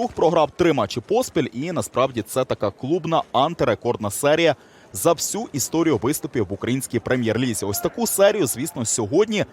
Рух програв три матчі поспіль, і насправді це така клубна антирекордна серія за всю історію виступів в українській прем'єр-лізі. Ось таку серію, звісно, сьогодні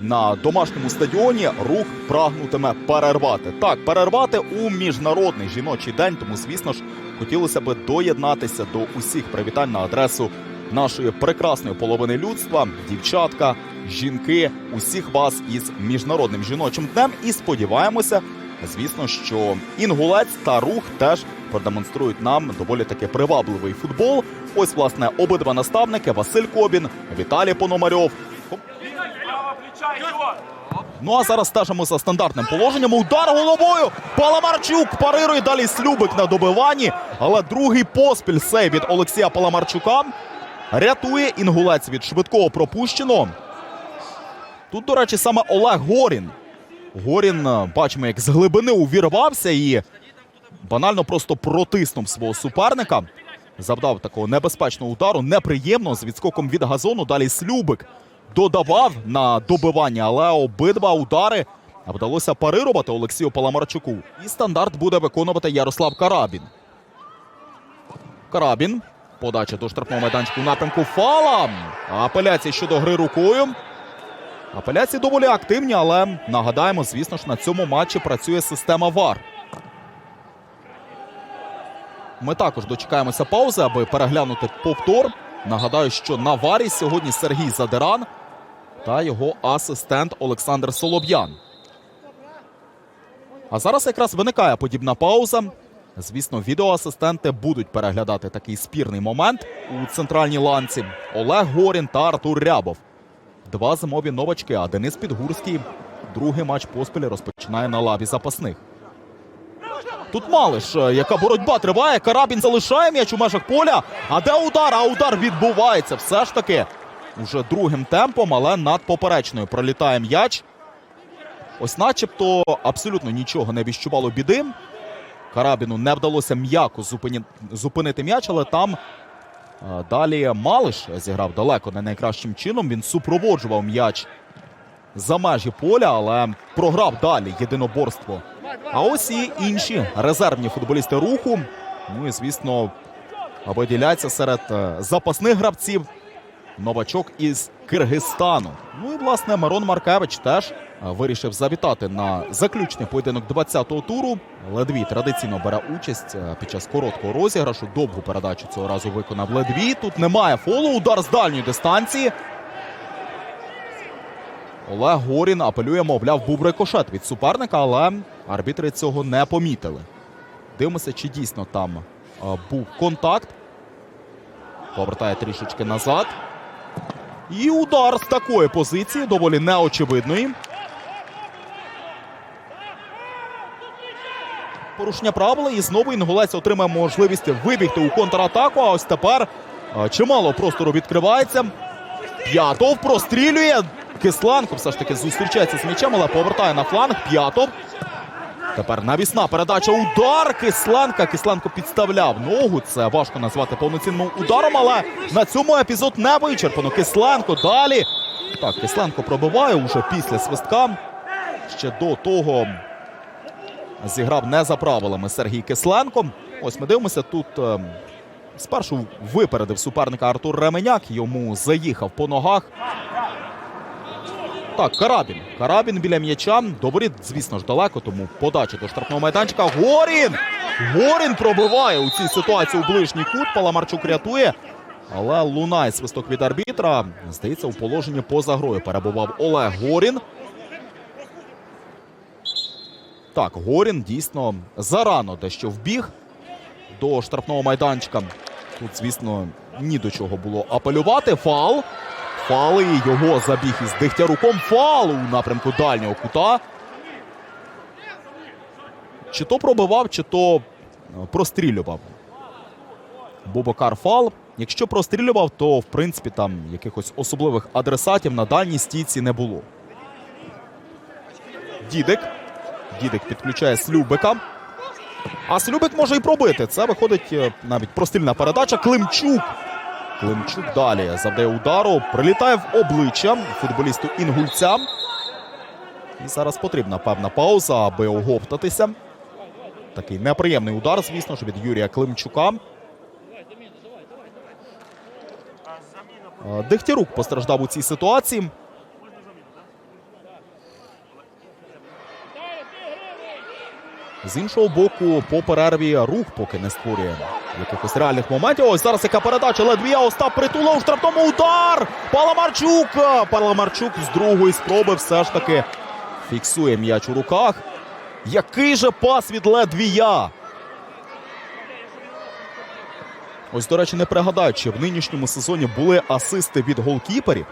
на домашньому стадіоні рух прагнутиме перервати. Так, перервати у міжнародний жіночий день. Тому, звісно ж, хотілося би доєднатися до усіх привітань на адресу нашої прекрасної половини людства, дівчатка, жінки, усіх вас із міжнародним жіночим днем. І сподіваємося, звісно, що інгулець та рух теж продемонструють нам доволі таки привабливий футбол. Ось, власне, обидва наставники Василь Кобін, Віталій Пономарьов. Ну а зараз стежимо за стандартним положенням. Удар головою. Паламарчук парирує далі Слюбик на добиванні. Але другий поспіль сей від Олексія Паламарчука рятує інгулець від швидкого пропущеного. Тут, до речі, саме Олег Горін. Горін, е, бачимо, як з глибини увірвався і банально просто протиснув свого суперника. Завдав такого небезпечного удару, неприємно з відскоком від газону. Далі Слюбик додавав на добивання, але обидва удари вдалося парирувати Олексію Паламарчуку. І стандарт буде виконувати Ярослав Карабін. Карабін. Подача до штрафного майданчику напрямку фала. Апеляції щодо гри рукою. Апеляції доволі активні, але нагадаємо, звісно ж, на цьому матчі працює система ВАР. Ми також дочекаємося паузи, аби переглянути повтор. Нагадаю, що на варі сьогодні Сергій Задиран та його асистент Олександр Солоб'ян. А зараз якраз виникає подібна пауза. Звісно, відеоасистенти будуть переглядати такий спірний момент у центральній ланці. Олег Горін та Артур Рябов. Два зимові новачки, а Денис Підгурський другий матч поспіль розпочинає на лаві запасних. Тут Малиш, е, яка боротьба триває. Карабін залишає м'яч у межах поля. А де удар? А удар відбувається. Все ж таки уже другим темпом, але над поперечною пролітає м'яч. Ось начебто абсолютно нічого не віщувало біди. Карабіну не вдалося м'яко зупинити м'яч, але там далі Малиш зіграв далеко не найкращим чином. Він супроводжував м'яч за межі поля, але програв далі єдиноборство. А ось і інші резервні футболісти руху. Ну і звісно, виділяється серед е, запасних гравців новачок із Киргизстану. Ну і власне Мирон Маркевич теж вирішив завітати на заключний поєдинок 20-го туру. Ледвій традиційно бере участь е, під час короткого розіграшу. Довгу передачу цього разу виконав Ледвій. Тут немає фолу. Удар з дальньої дистанції. Олег Горін апелює, мовляв, був рикошет від суперника, але арбітри цього не помітили. Дивимося, чи дійсно там е, був контакт. Повертає трішечки назад. І удар з такої позиції, доволі неочевидної. Порушення правил і знову інгулець отримає можливість вибігти у контратаку. А ось тепер е, чимало простору відкривається. П'ятов прострілює. Кисланко все ж таки зустрічається з м'ячем, але повертає на фланг. П'ятов. Тепер навісна передача. Удар Кисленка. Кисленко підставляв ногу. Це важко назвати повноцінним ударом, але на цьому епізод не вичерпано. Кисленко далі. Так, Кисленко пробиває уже після свистка. Ще до того зіграв не за правилами Сергій Кисленко. Ось ми дивимося тут. е, Спершу випередив суперника Артур Ременяк. Йому заїхав по ногах. Так, Карабін. Карабін біля м'яча. Доборіт, звісно ж, далеко, тому подача до штрафного майданчика. Горін! Горін пробиває у цій ситуації у ближній кут. Паламарчук рятує. Але лунає свисток від арбітра. Здається, у положенні поза грою перебував Олег Горін. Так, Горін дійсно зарано дещо вбіг до штрафного майданчика. Тут, звісно, ні до чого було апелювати. Фал. Фал і його забіг із Дегтяруком. Фал у напрямку дальнього кута. Чи то пробивав, чи то е, прострілював. Бубакар фал. Якщо прострілював, то в принципі там якихось особливих адресатів на дальній стійці не було. Дідик. Дідик підключає Слюбика. А Слюбик може і пробити. Це виходить е, навіть прострільна передача. Климчук. Климчук далі завдає удару. Прилітає в обличчя футболісту Інгульця. І зараз потрібна певна пауза, аби оговтатися. Такий неприємний удар, звісно ж, від Юрія Климчука. Е, Дегтярук постраждав у цій ситуації. З іншого боку, по перерві рух поки не створює якихось реальних моментів. Ось зараз яка передача. Ледвія Остап притула у штрафному удар. Паламарчук. Паламарчук з другої спроби все ж таки фіксує м'яч у руках. Який же пас від Ледвія? Ось, до речі, не пригадаю, чи в нинішньому сезоні були асисти від голкіперів.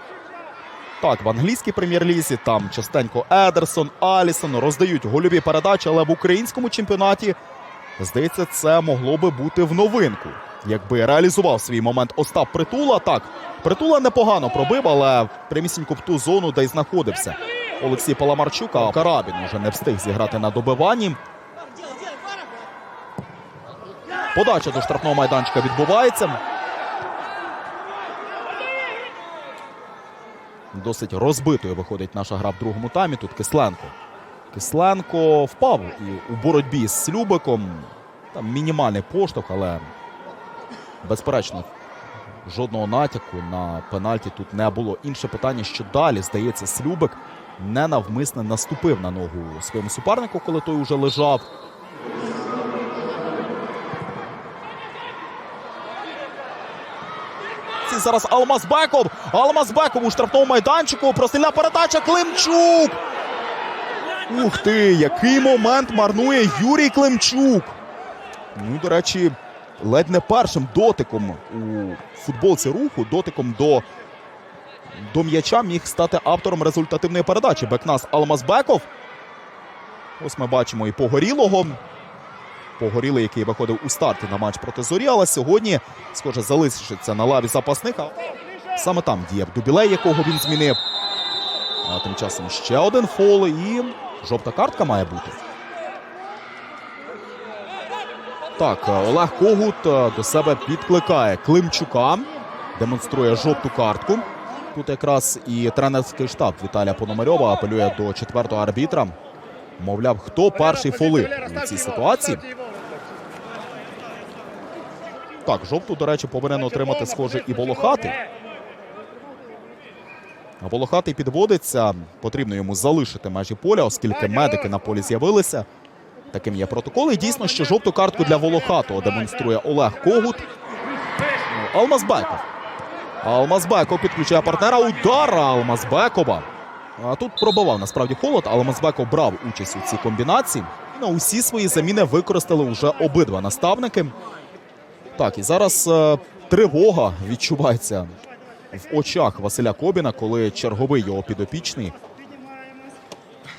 Так, в англійській прем'єр-лізі там частенько Едерсон, Алісон роздають гольові передачі, але в українському чемпіонаті, здається, це могло би бути в новинку. Якби реалізував свій момент Остап Притула. Так, Притула непогано пробив, але прямісінько в ту зону, де й знаходився Олексій Паламарчук, а Карабін уже не встиг зіграти на добиванні. Подача до штрафного майданчика відбувається. Досить розбитою виходить наша гра в другому таймі. Тут Кисленко. Кисленко впав і у боротьбі з Слюбиком. Там мінімальний поштовх, але безперечно, жодного натяку на пенальті тут не було. Інше питання, що далі, здається, Слюбик ненавмисне наступив на ногу своєму супернику, коли той уже лежав. Це зараз Алмазбеков. Алмазбеков у штрафному майданчику. Простильна передача. Климчук. Ух ти, який момент марнує Юрій Климчук. Ну, до речі, ледь не першим дотиком у футболці руху, дотиком до, до м'яча міг стати автором результативної передачі. Бекнас Алмазбеков. Ось ми бачимо і погорілого. Погорілий, який виходив у старті на матч проти зорі, але сьогодні, схоже, залишиться на лаві запасних. Саме там діяв Дубілей, якого він змінив. А тим часом ще один фол і жовта картка має бути. Так, Олег Когут е, до себе підкликає Климчука, демонструє жовту картку. Тут якраз і тренерський штаб Віталія Пономарьова апелює до четвертого арбітра. Мовляв, хто перший фолив у цій ситуації. Так, жовту, до речі, повинен отримати схоже і Волохатий. Волохатий підводиться. Потрібно йому залишити межі поля, оскільки медики на полі з'явилися. Таким є протокол. І дійсно, що жовту картку для Волохатого демонструє Олег Когут. Ну, Алмазбеков. Алмазбеков підключає партнера. Удар Алмазбекова. Тут пробивав насправді холод, Алмазбеков брав участь у цій комбінації. На усі свої заміни використали вже обидва наставники. Так, і зараз е, тривога відчувається в очах Василя Кобіна, коли черговий його підопічний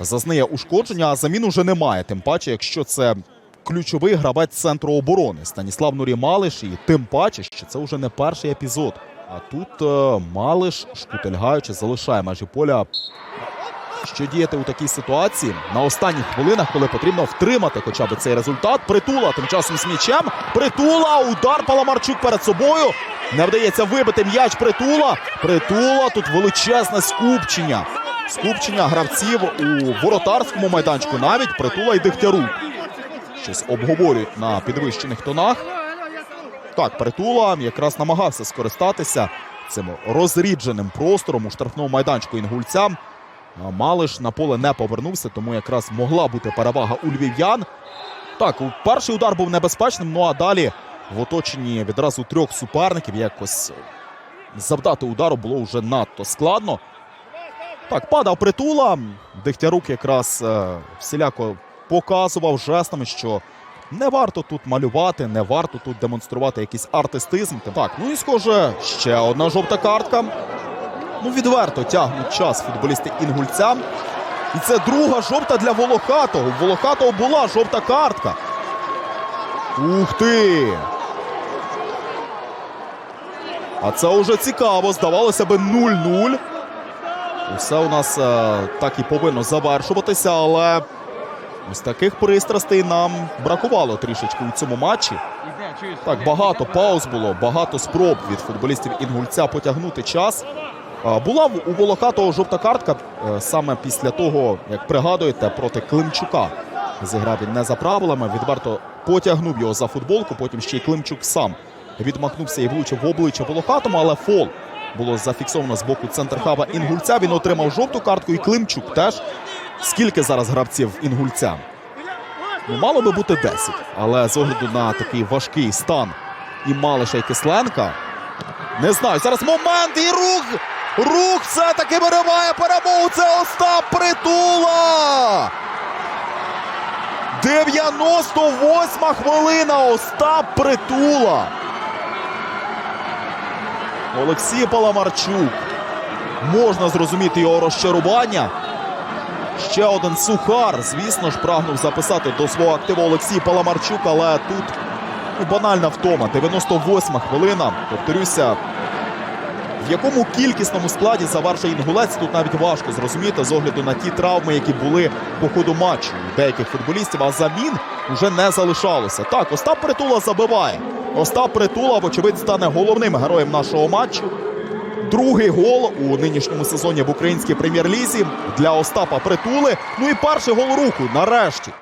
зазнає ушкодження, а замін уже немає. Тим паче, якщо це ключовий гравець центру оборони Станіслав Нурі Малиш, і тим паче, що це вже не перший епізод. А тут е, Малиш, шкутельгаючи, залишає межі поля. Що діяти у такій ситуації на останніх хвилинах, коли потрібно втримати хоча б цей результат. Притула тим часом з м'ячем. Притула, удар Паламарчук перед собою. Не вдається вибити м'яч Притула. Притула тут величезне скупчення. Скупчення гравців у воротарському майданчику. Навіть Притула і Дегтярук. Щось обговорюють на підвищених тонах. Так, Притула якраз намагався скористатися цим розрідженим простором у штрафному майданчику інгульця. Малиш на поле не повернувся, тому якраз могла бути перевага у львів'ян. Так, перший удар був небезпечним, ну а далі в оточенні відразу трьох суперників якось завдати удару було вже надто складно. Так, падав притула. Дегтярук якраз е, всіляко показував жестами, що не варто тут малювати, не варто тут демонструвати якийсь артистизм. Так, ну і схоже, ще одна жовта картка. Ну, відверто тягнуть час футболісти Інгульця. І це друга жовта для Волохатого. Волохатого була жовта картка. Ух ти! А це вже цікаво. Здавалося би 0-0. Усе у нас е, так і повинно завершуватися, але ось таких пристрастей нам бракувало трішечки у цьому матчі. Так, багато пауз було, багато спроб від футболістів Інгульця потягнути час. Була у Волохатого жовта картка е, саме після того, як пригадуєте, проти Климчука Зіграв він не за правилами. Відверто потягнув його за футболку. Потім ще й Климчук сам відмахнувся і влучив в обличчя Волохатому, але фол було зафіксовано з боку центрхаба Інгульця. Він отримав жовту картку, і Климчук теж. Скільки зараз гравців Інгульця? Ну, мало би бути 10. Але з огляду на такий важкий стан і Малиша і Кисленка. Не знаю. Зараз момент і рух! Рух все-таки вириває перемогу. Це Остап Притула! 98 хвилина. Остап Притула. Олексій Паламарчук. Можна зрозуміти його розчарування. Ще один сухар, звісно ж, прагнув записати до свого активу Олексій Паламарчук, але тут ну, банальна втома. 98 хвилина. Повторюся, якому кількісному складі завершує інгулець, тут навіть важко зрозуміти з огляду на ті травми, які були по ходу матчу у деяких футболістів, а замін вже не залишалося. Так, Остап Притула забиває. Остап Притула, вочевидь, стане головним героєм нашого матчу. Другий гол у нинішньому сезоні в українській прем'єр-лізі для Остапа Притули. Ну і перший гол руху нарешті.